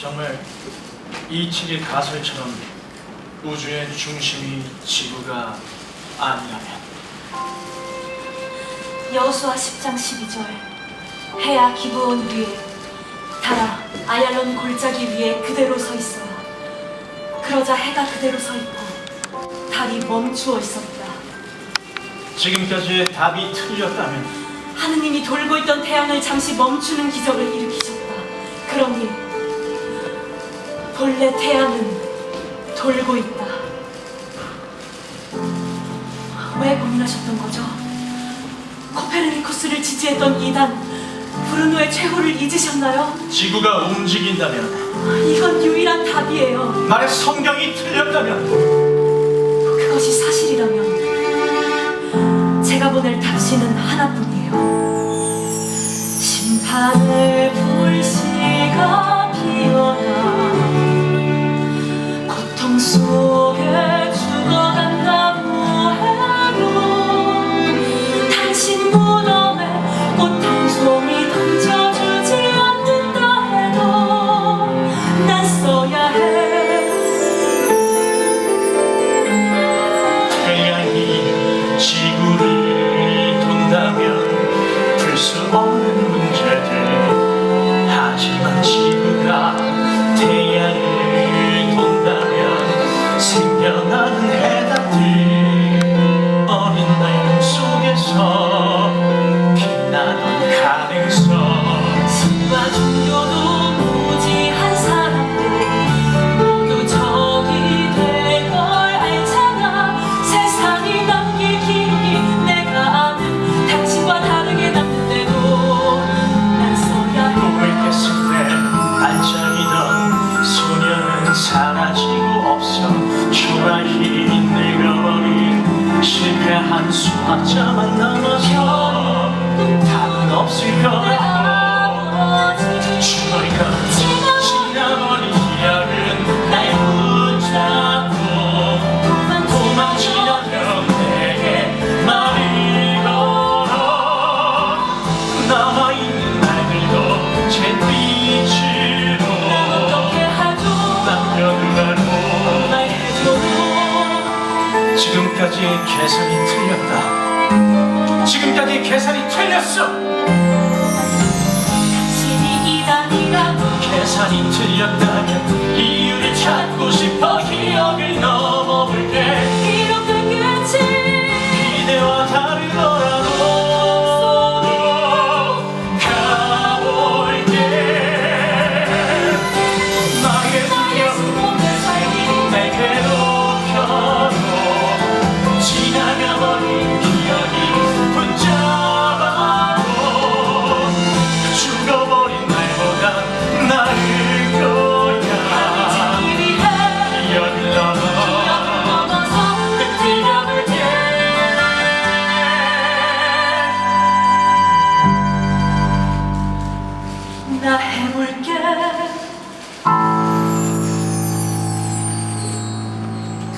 정말 이 책의 가설처럼 우주의 중심이 지구가 아니라면. 여호수아 10장 12절 해야 기브온 위에 달아 아얄론 골짜기 위에 그대로 서 있어라. 그러자 해가 그대로 서 있고 달이 멈추어 있었다. 지금까지의 답이 틀렸다면. 하느님이 돌고 있던 태양을 잠시 멈추는 기적을 일으키셨다. 그러니 본래 태양은 돌고 있다 왜 고민하셨던 거죠? 코페르니쿠스를 지지했던 이단 브루노의 최후를 잊으셨나요? 지구가 움직인다면 이건 유일한 답이에요. 만약 성경이 틀렸다면 그것이 사실이라면 제가 보낼 답시는 하나뿐이에요. 생겨나는 해답들 어린 날 속에서 수학자만 남아 지금까지 계산이 틀렸다 지금까지 계산이 틀렸어. 계산이 틀렸다 나 해볼게.